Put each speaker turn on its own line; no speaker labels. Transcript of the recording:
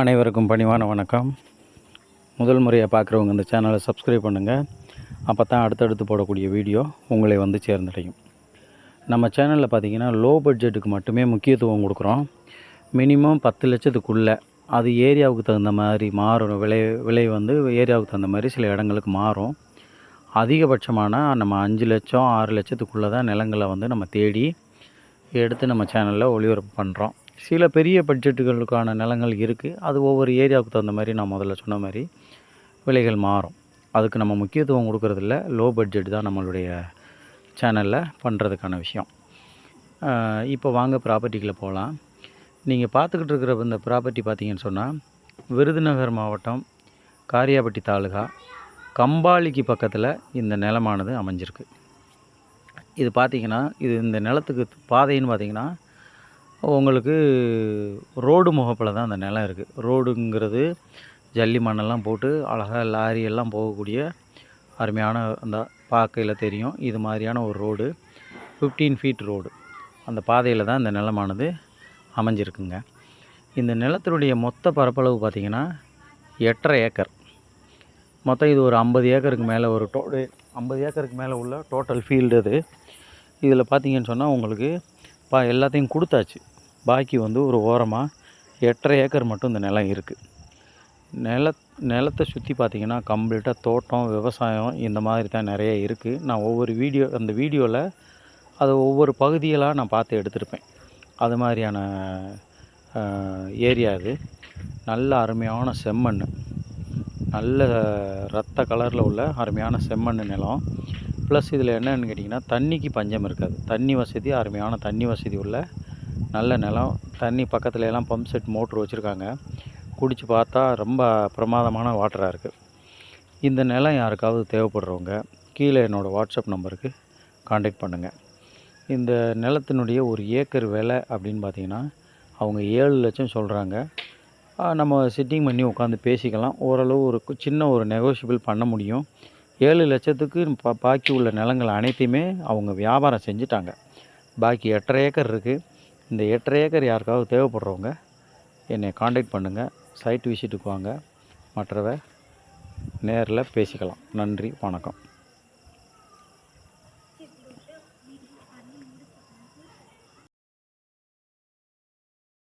அனைவருக்கும் பணிவான வணக்கம். முதல் முறையாக பார்க்குறவங்க இந்த சேனலை சப்ஸ்கிரைப் பண்ணுங்கள் அப்போ தான் அடுத்தடுத்து போடக்கூடிய வீடியோ உங்களை வந்து சேர்ந்தடையும். நம்ம சேனலில் பார்த்தீங்கன்னா லோ பட்ஜெட்டுக்கு மட்டுமே முக்கியத்துவம் கொடுக்குறோம். மினிமம் பத்து லட்சத்துக்குள்ளே அது ஏரியாவுக்கு தகுந்த மாதிரி மாறும். விலை விலை வந்து ஏரியாவுக்கு தகுந்த மாதிரி சில இடங்களுக்கு மாறும். அதிகபட்சமான நம்ம அஞ்சு லட்சம் ஆறு லட்சத்துக்குள்ளே தான் நிலங்களை வந்து நம்ம தேடி எடுத்து நம்ம சேனலில் ஒளிபரப்பு பண்ணுறோம் சில பெரிய பட்ஜெட்டுகளுக்கான நிலங்கள் இருக்குது அது ஒவ்வொரு ஏரியாவுக்கு தகுந்த மாதிரி நான் முதல்ல சொன்ன மாதிரி விலைகள் மாறும். அதுக்கு நம்ம முக்கியத்துவம் கொடுக்குறதில்ல. லோ பட்ஜெட் தான் நம்மளுடைய சேனலில் பண்ணுறதுக்கான விஷயம். இப்போ வாங்க ப்ராப்பர்ட்டிக்குள்ளே போகலாம் நீங்கள் பார்த்துக்கிட்டு இருக்கிற இந்த ப்ராப்பர்ட்டி பார்த்தீங்கன்னு சொன்னால் விருதுநகர் மாவட்டம் காரியாபட்டி தாலுகா கம்பாலிக்கு பக்கத்தில் இந்த நிலமானது அமைஞ்சிருக்கு. இது பார்த்தீங்கன்னா இது இந்த நிலத்துக்கு பாதைன்னு பார்த்தீங்கன்னா உங்களுக்கு ரோடு முகப்பில் தான் அந்த நிலம் இருக்குது ரோடுங்கிறது ஜல்லி மண்ணெல்லாம் போட்டு அழகாக லாரி எல்லாம் போகக்கூடிய அருமையான அந்த பார்க்கையில் தெரியும். இது மாதிரியான ஒரு ரோடு ஃபிஃப்டீன் ஃபீட் ரோடு. அந்த பாதையில் தான் இந்த நிலமானது அமைஞ்சிருக்குங்க. இந்த நிலத்தினுடைய மொத்த பரப்பளவு பார்த்திங்கன்னா எட்டரை ஏக்கர். மொத்தம் இது ஒரு ஐம்பது ஏக்கருக்கு மேலே ஒரு டோ ஐம்பது ஏக்கருக்கு மேலே உள்ள டோட்டல் ஃபீல்டு அது. இதில் பார்த்தீங்கன்னு சொன்னால் உங்களுக்கு பா எல்லாத்தையும் கொடுத்தாச்சு. பாக்கி வந்து ஒரு ஓரமாக எட்டரை ஏக்கர் மட்டும் இந்த நிலம் இருக்குது நில நிலத்தை சுற்றி பார்த்தீங்கன்னா கம்ப்ளீட்டாக தோட்டம் விவசாயம் இந்த மாதிரி தான் நிறைய இருக்குது நான் ஒவ்வொரு வீடியோ அந்த வீடியோவில் அதை ஒவ்வொரு பகுதியெல்லாம் நான் பார்த்து எடுத்திருப்பேன். அது மாதிரியான ஏரியா இது. நல்ல அருமையான செம்மண் நல்ல ரத்த கலரில் உள்ள அருமையான செம்மண் நிலம். ப்ளஸ் இதில் என்னென்னு கேட்டிங்கன்னா தண்ணிக்கு பஞ்சம் இருக்காது. தண்ணி வசதி அருமையான தண்ணி வசதி உள்ள நல்ல நிலம். தண்ணி பக்கத்தில் எல்லாம் பம்ப் செட் மோட்ரு வச்சுருக்காங்க. குடிச்சு பார்த்தா ரொம்ப பிரமாதமான வாட்டராக இருக்குது இந்த நிலம் யாருக்காவது தேவைப்படுறவங்க கீழே என்னோடய வாட்ஸ்அப் நம்பருக்கு காண்டாக்ட் பண்ணுங்கள் இந்த நிலத்தினுடைய ஒரு ஏக்கர் விலை அப்படின்னு பார்த்தீங்கன்னா அவங்க ஏழு லட்சம் சொல்கிறாங்க நம்ம சிட்டிங் பண்ணி உட்காந்து பேசிக்கலாம். ஓரளவு ஒரு சின்ன ஒரு நெகோஷியபிள் பண்ண முடியும். ஏழு லட்சத்துக்கு பா பாக்கி உள்ள நிலங்கள் அனைத்தையுமே அவங்க வியாபாரம் செஞ்சுட்டாங்க. பாக்கி எட்டரை ஏக்கர் இருக்குது இந்த எட்டரை ஏக்கர் யாருக்காவது தேவைப்படுறவங்க என்னை காண்டாக்ட் பண்ணுங்கள் சைட் விசிட்டுக்கு வாங்க. மற்றவ நேரில் பேசிக்கலாம். நன்றி. வணக்கம்.